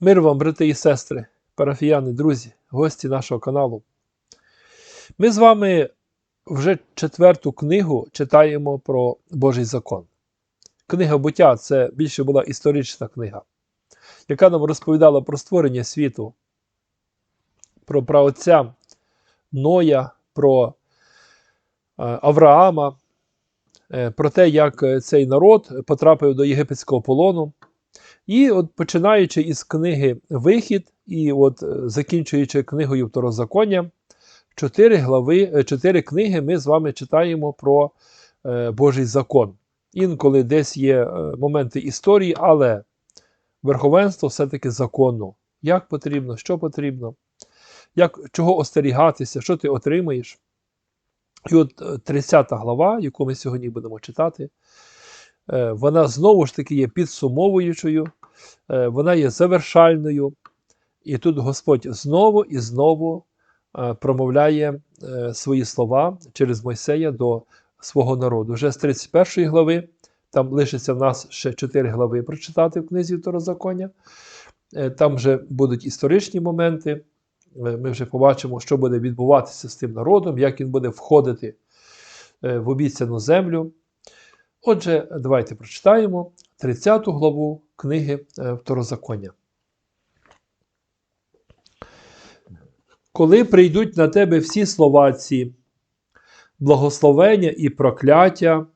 Мир вам, брати і сестри, парафіяни, друзі, гості нашого каналу. Ми з вами вже четверту книгу читаємо про Божий закон. Книга буття це більше була історична книга, яка нам розповідала про створення світу, про праотця Ноя, про е, Авраама, е, про те, як е, цей народ потрапив до єгипетського полону. І от починаючи із книги Вихід, і от е, закінчуючи книгою Второзаконня, чотири глави, е, чотири книги ми з вами читаємо про е, Божий закон. Інколи десь є моменти історії, але верховенство все-таки законно. Як потрібно, що потрібно, як, чого остерігатися, що ти отримаєш. І от е, 30 глава, яку ми сьогодні будемо читати, вона знову ж таки є підсумовуючою, е, вона є завершальною. І тут Господь знову і знову е, промовляє е, свої слова через Мойсея до свого народу. Вже з 31 глави, там лишиться в нас ще 4 глави прочитати в книзі Второзаконня. Е, Там вже будуть історичні моменти. Е, Ми вже побачимо, що буде відбуватися з тим народом, як він буде входити е, в обіцяну землю. Отже, давайте прочитаємо 30 главу книги е, Второзаконня. Коли прийдуть на тебе всі слова ці, благословення і прокляття,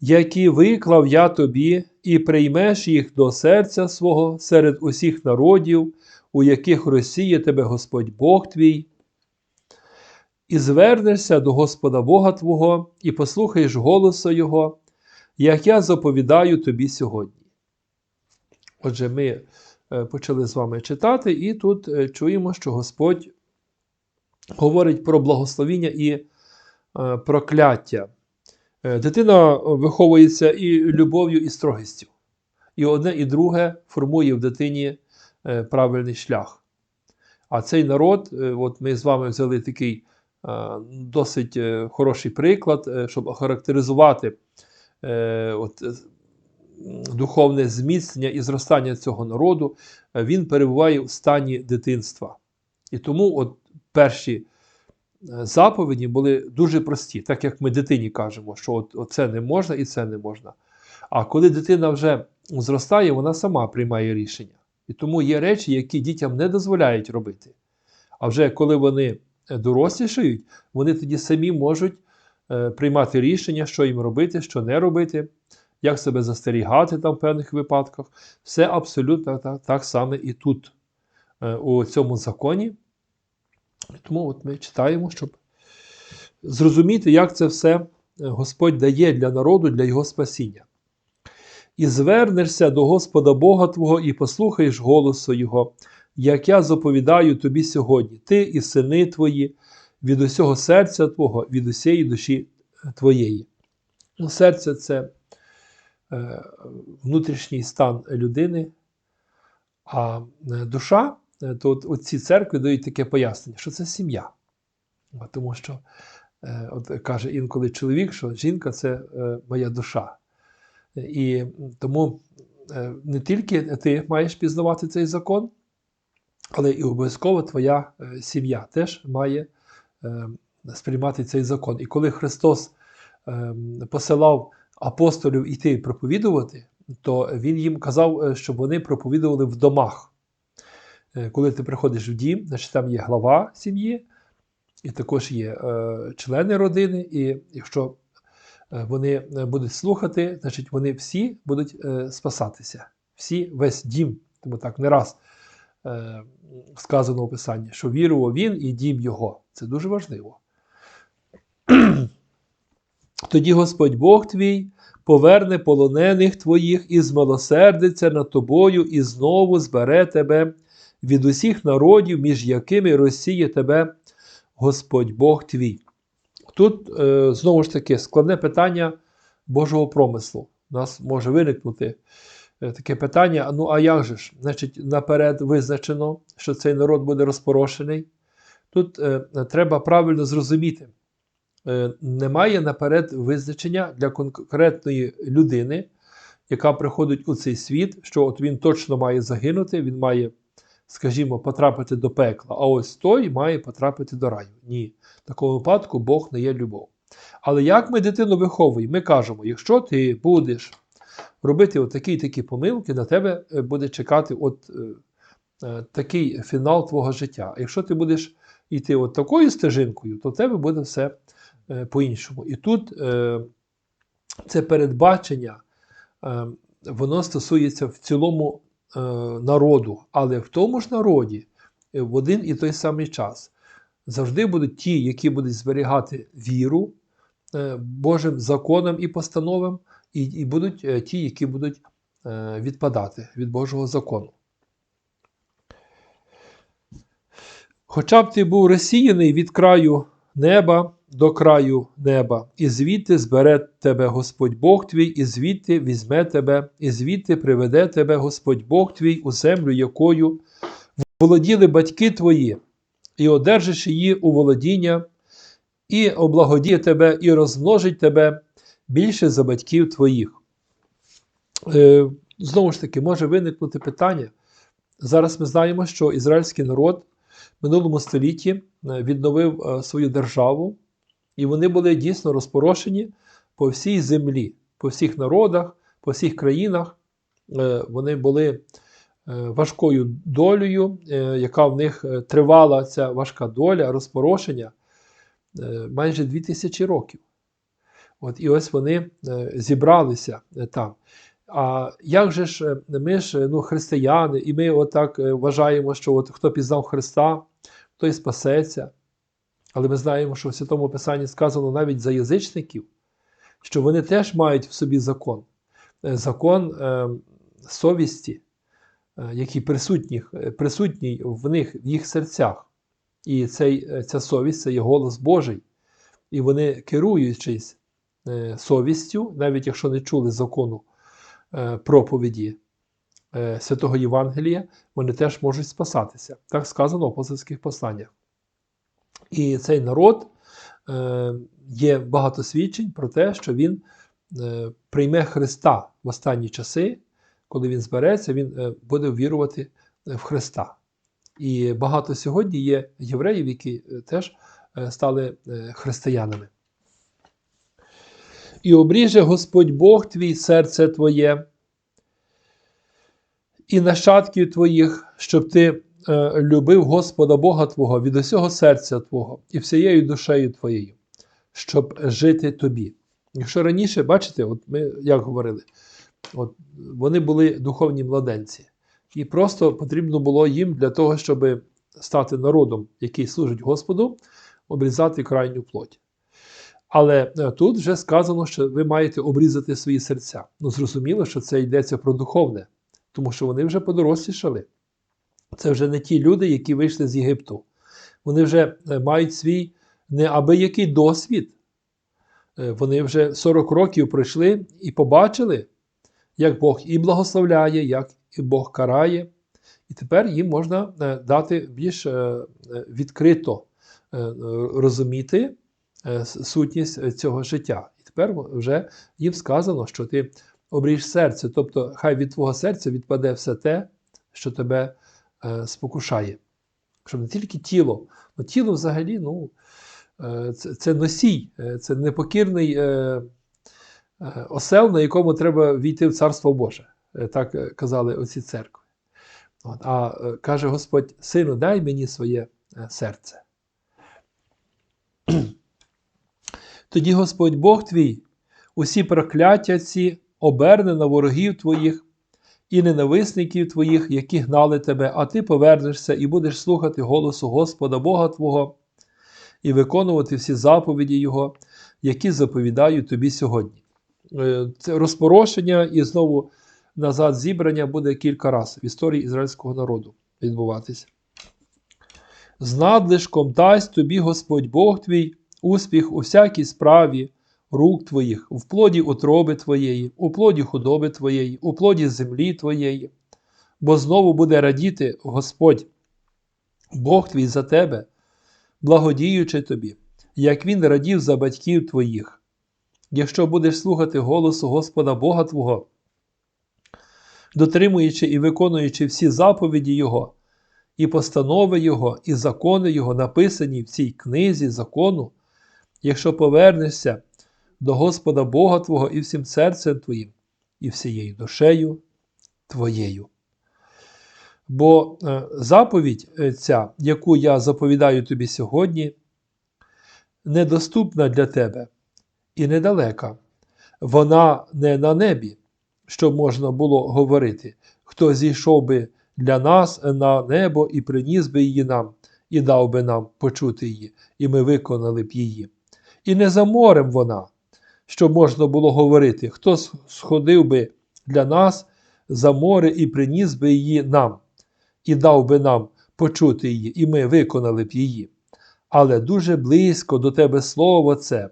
які виклав я тобі, і приймеш їх до серця свого серед усіх народів, у яких розсіє тебе Господь Бог твій, і звернешся до Господа Бога Твого, і послухаєш голосу Його, як я заповідаю тобі сьогодні. Отже, ми е, почали з вами читати, і тут е, чуємо, що Господь говорить про благословіння і е, прокляття. Дитина виховується і любов'ю, і строгістю. І одне, і друге формує в дитині правильний шлях. А цей народ, от ми з вами взяли такий досить хороший приклад, щоб охарактеризувати е, от, е, духовне зміцнення і зростання цього народу, е, він перебуває в стані дитинства. І тому от перші заповіді були дуже прості, так як ми дитині кажемо, що от, от це не можна і це не можна. А коли дитина вже зростає, вона сама приймає рішення. І тому є речі, які дітям не дозволяють робити. А вже коли вони дорослішають, вони тоді самі можуть приймати рішення, що їм робити, що не робити, як себе застерігати там в певних випадках. Все абсолютно так, так само і тут, е, у цьому законі. Тому от ми читаємо, щоб зрозуміти, як це все е, Господь дає для народу, для його спасіння. І звернешся до Господа Бога Твого і послухаєш голосу Його, як я заповідаю тобі сьогодні, ти і сини твої, від усього серця Твого, від усієї душі твоєї. Ну, Серце це е, внутрішній стан людини, а е, душа, е, то от, от ці церкви дають таке пояснення, що це сім'я. Тому що е, от каже інколи чоловік, що жінка це е, моя душа. І тому е, не тільки ти маєш пізнавати цей закон, але і обов'язково твоя е, сім'я теж має е, сприймати цей закон. І коли Христос е, посилав апостолів іти проповідувати, то Він їм казав, е, щоб вони проповідували в домах. Е, Коли ти приходиш в дім, значить там є глава сім'ї, і також є е, члени родини, і якщо е, вони е, будуть слухати, значить вони всі будуть е, спасатися. Всі, весь дім. Тому так не раз е, сказано у Писанні, що вірував він і дім його. Це дуже важливо. Тоді Господь Бог твій поверне полонених твоїх і змилосердиться над тобою, і знову збере тебе від усіх народів, між якими розсіє тебе Господь Бог твій. Тут е, знову ж таки складне питання Божого промислу. У нас може виникнути таке питання: ну а як же ж? Значить, наперед визначено, що цей народ буде розпорошений. Тут е, треба правильно зрозуміти. Е, немає наперед визначення для конкретної людини, яка приходить у цей світ, що от він точно має загинути, він має скажімо, потрапити до пекла, а ось той має потрапити до раю. Ні. В такому випадку Бог не є любов. Але як ми дитину виховуємо? Ми кажемо, якщо ти будеш робити такі такі помилки, на тебе е, буде чекати от е, е, такий фінал твого життя. А якщо ти будеш йти от такою стежинкою, то в тебе буде все по-іншому. І тут це передбачення, воно стосується в цілому народу, але в тому ж народі в один і той самий час завжди будуть ті, які будуть зберігати віру Божим законам і постановам, і, і будуть е, ті, які будуть е, відпадати від Божого закону. Хоча б ти був розсіяний від краю неба до краю неба, і звідти збере тебе Господь Бог твій, і звідти візьме тебе, і звідти приведе тебе Господь Бог твій у землю, якою володіли батьки твої, і одержиш її у володіння, і облагодіє тебе, і розмножить тебе більше за батьків твоїх. Е, знову ж таки, може виникнути питання. Зараз ми знаємо, що ізраїльський народ в минулому столітті е, відновив е, свою державу, і вони були дійсно розпорошені по всій землі, по всіх народах, по всіх країнах. Е, Вони були важкою долею, яка в них тривала ця важка доля, розпорошення майже 2000 років. От, і ось вони е, зібралися е, там. А як же ж е, ми ж ну, християни, і ми отак вважаємо, що от хто пізнав Христа, той спасеться. Але ми знаємо, що в Святому Писанні сказано навіть за язичників, що вони теж мають в собі закон. Закон совісті, який присутній, присутній в них, в їх серцях. І цей, ця совість це є голос Божий. І вони, керуючись совістю, навіть якщо не чули закону е, проповіді е, Святого Євангелія, вони теж можуть спасатися. Так сказано в апостольських посланнях. І цей народ е, є багато свідчень про те, що він е, прийме Христа в останні часи, коли він збереться, він е, буде вірувати в Христа. І багато сьогодні є євреїв, які е, теж е, стали е, християнами. І обріже Господь Бог твій серце твоє, і нащадків твоїх, щоб ти е, любив Господа Бога Твого від усього серця Твого і всією душею Твоєю, щоб жити тобі. Якщо раніше, бачите, от ми як говорили, от вони були духовні младенці, і просто потрібно було їм для того, щоб стати народом, який служить Господу, обрізати крайню плоть. Але е, тут вже сказано, що ви маєте обрізати свої серця. Ну, зрозуміло, що це йдеться про духовне, тому що вони вже подорослішали. Це вже не ті люди, які вийшли з Єгипту. Вони вже е, мають свій неабиякий досвід. Е, Вони вже 40 років пройшли і побачили, як Бог і благословляє, як і Бог карає. І тепер їм можна дати більш відкрито розуміти сутність е, цього життя. І тепер вже їм сказано, що ти обріж серце, тобто хай від твого серця відпаде все те, що тебе е, спокушає. Щоб не тільки тіло, але тіло взагалі ну, е, це, носій, е, це непокірний е, е, осел, на якому треба війти в Царство Боже. Е, Так е, казали оці церкви. А е, каже Господь, сину, дай мені своє е, серце. Тоді Господь Бог твій, усі прокляття ці оберне на ворогів твоїх і ненависників твоїх, які гнали тебе, а ти повернешся і будеш слухати голосу Господа Бога Твого і виконувати всі заповіді Його, які заповідаю тобі сьогодні. Е, Це розпорошення і знову назад зібрання буде кілька разів в історії ізраїльського народу відбуватися. З надлишком дасть тобі Господь Бог твій успіх у всякій справі рук твоїх, в плоді утроби твоєї, у плоді худоби твоєї, у плоді землі твоєї, бо знову буде радіти Господь, Бог твій за тебе, благодіючи тобі, як він радів за батьків твоїх. Якщо будеш слухати голосу Господа Бога Твого, дотримуючи і виконуючи всі заповіді Його, і постанови Його, і закони Його написані в цій книзі закону, якщо повернешся до Господа Бога Твого і всім серцем Твоїм, і всією душею Твоєю. Бо е, заповідь е, ця, яку я заповідаю тобі сьогодні, недоступна для тебе і недалека. Вона не на небі, щоб можна було говорити, хто зійшов би для нас на небо і приніс би її нам, і дав би нам почути її, і ми виконали б її. І не за морем вона, щоб можна було говорити, хто сходив би для нас за море і приніс би її нам, і дав би нам почути її, і ми виконали б її. Але дуже близько до тебе слово це,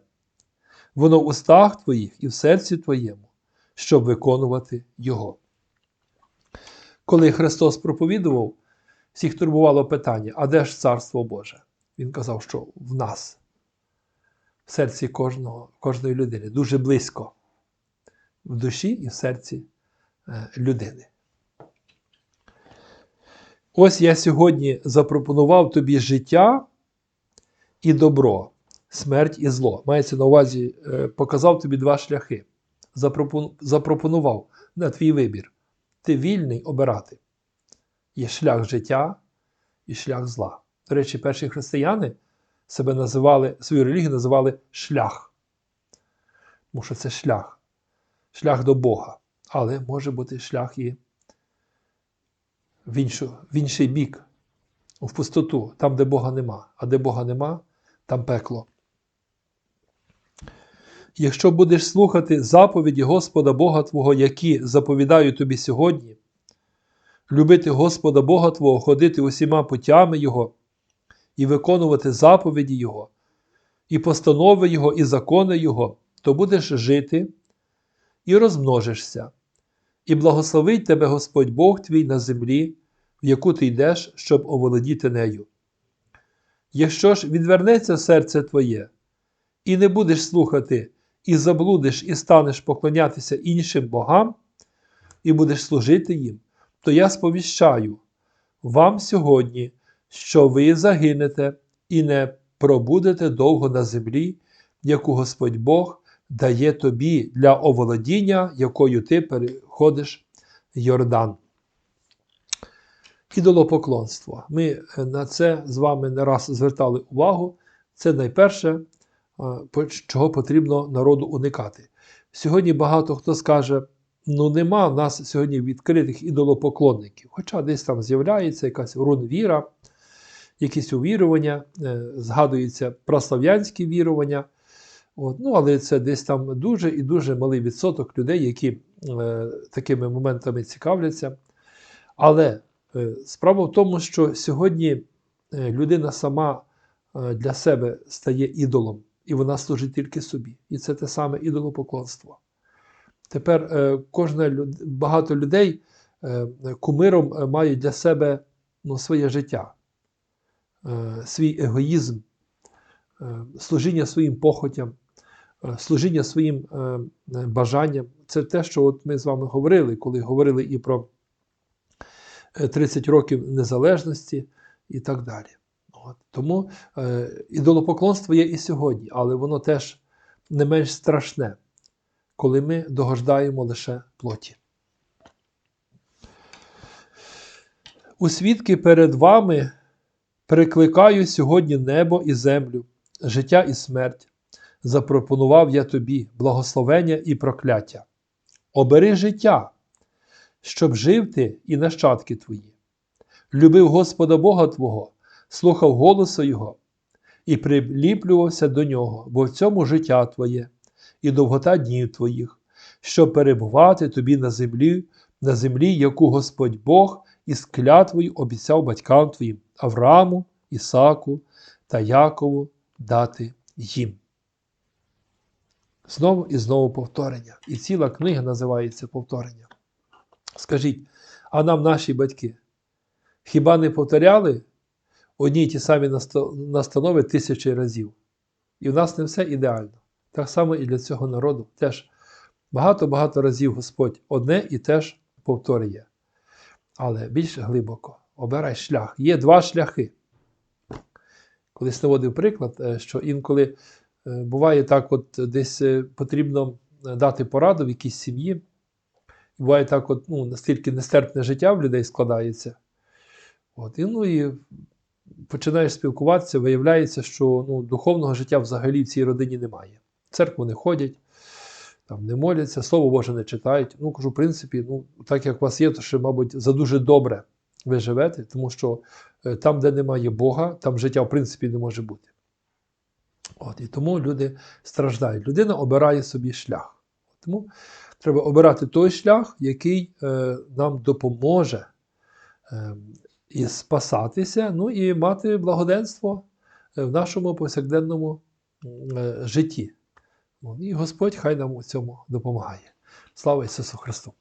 воно в устах твоїх і в серці твоєму, щоб виконувати Його. Коли Христос проповідував, всіх турбувало питання: а де ж Царство Боже? Він казав, що в нас, в серці кожного, кожної людини, дуже близько, в душі і в серці е, людини. Ось я сьогодні запропонував тобі життя і добро, смерть і зло. Мається на увазі, е, показав тобі два шляхи. Запропонував на твій вибір. Ти вільний обирати. Є шлях життя і шлях зла. До речі, перші християни себе називали, свою релігію називали шлях. Тому що це шлях, шлях до Бога. Але може бути шлях і в, іншу, в інший бік, в пустоту, там, де Бога нема. А де Бога нема, там пекло. Якщо будеш слухати заповіді Господа Бога Твого, які заповідаю тобі сьогодні, любити Господа Бога Твого, ходити усіма путями Його і виконувати заповіді Його, і постанови Його, і закони Його, то будеш жити і розмножишся, і благословить тебе Господь Бог твій на землі, в яку ти йдеш, щоб оволодіти нею. Якщо ж відвернеться серце твоє, і не будеш слухати, і заблудиш, і станеш поклонятися іншим богам, і будеш служити їм, то я сповіщаю вам сьогодні, що ви загинете і не пробудете довго на землі, яку Господь Бог дає тобі для оволодіння, якою ти переходиш Йордан. Ідолопоклонство. Ми на це з вами не раз звертали увагу. Це найперше, чого потрібно народу уникати. Сьогодні багато хто скаже, ну нема в нас сьогодні відкритих ідолопоклонників. Хоча десь там з'являється якась рун-віра, якісь увірування, е, згадуються праслав'янські вірування. От, ну, Але це десь там дуже і дуже малий відсоток людей, які е, такими моментами цікавляться. Але е, справа в тому, що сьогодні е, людина сама е, для себе стає ідолом, і вона служить тільки собі. І це те саме ідолопоклонство. Тепер е, кожна багато людей е, кумиром е, мають для себе ну, своє життя, свій егоїзм, е, служіння своїм похотям. Е, служіння своїм е, е, бажанням. Це те, що от ми з вами говорили, коли говорили і про 30 років незалежності і так далі. От. Тому е, ідолопоклонство є і сьогодні, але воно теж не менш страшне, коли ми догождаємо лише плоті. У свідки перед вами прикликаю сьогодні небо і землю, життя і смерть запропонував я тобі благословення і прокляття. Обери життя, щоб жив ти і нащадки твої. Любив Господа Бога Твого, слухав голосу Його і приліплювався до нього, бо в цьому життя Твоє і довгота днів Твоїх, щоб перебувати тобі на землі, на землі, яку Господь Бог із клятвою обіцяв батькам твоїм Аврааму, Ісаку та Якову дати їм. Знову і знову повторення. І ціла книга називається повторення. Скажіть, а нам наші батьки хіба не повторяли одні й ті самі настанови тисячі разів? І в нас не все ідеально. Так само і для цього народу теж багато-багато разів Господь одне і теж повторює. Але більш глибоко. Обирай шлях. Є два шляхи. Колись наводив приклад, е, що інколи е, буває так, от десь е, потрібно е, дати пораду в якійсь сім'ї. Буває так, от, ну, настільки нестерпне життя в людей складається. От, і, ну, і починаєш спілкуватися, виявляється, що ну, духовного життя взагалі в цій родині немає. В церкву не ходять, там не моляться, Слово Боже не читають. Ну, кажу, в принципі, ну, так як у вас є, то ще, мабуть, за дуже добре ви живете, тому що е, там, де немає Бога, там життя, в принципі, не може бути. От, і тому люди страждають. Людина обирає собі шлях. Тому треба обирати той шлях, який е, нам допоможе е, і спасатися, ну і мати благоденство е, в нашому повсякденному е, житті. І Господь хай нам у цьому допомагає. Слава Ісусу Христу!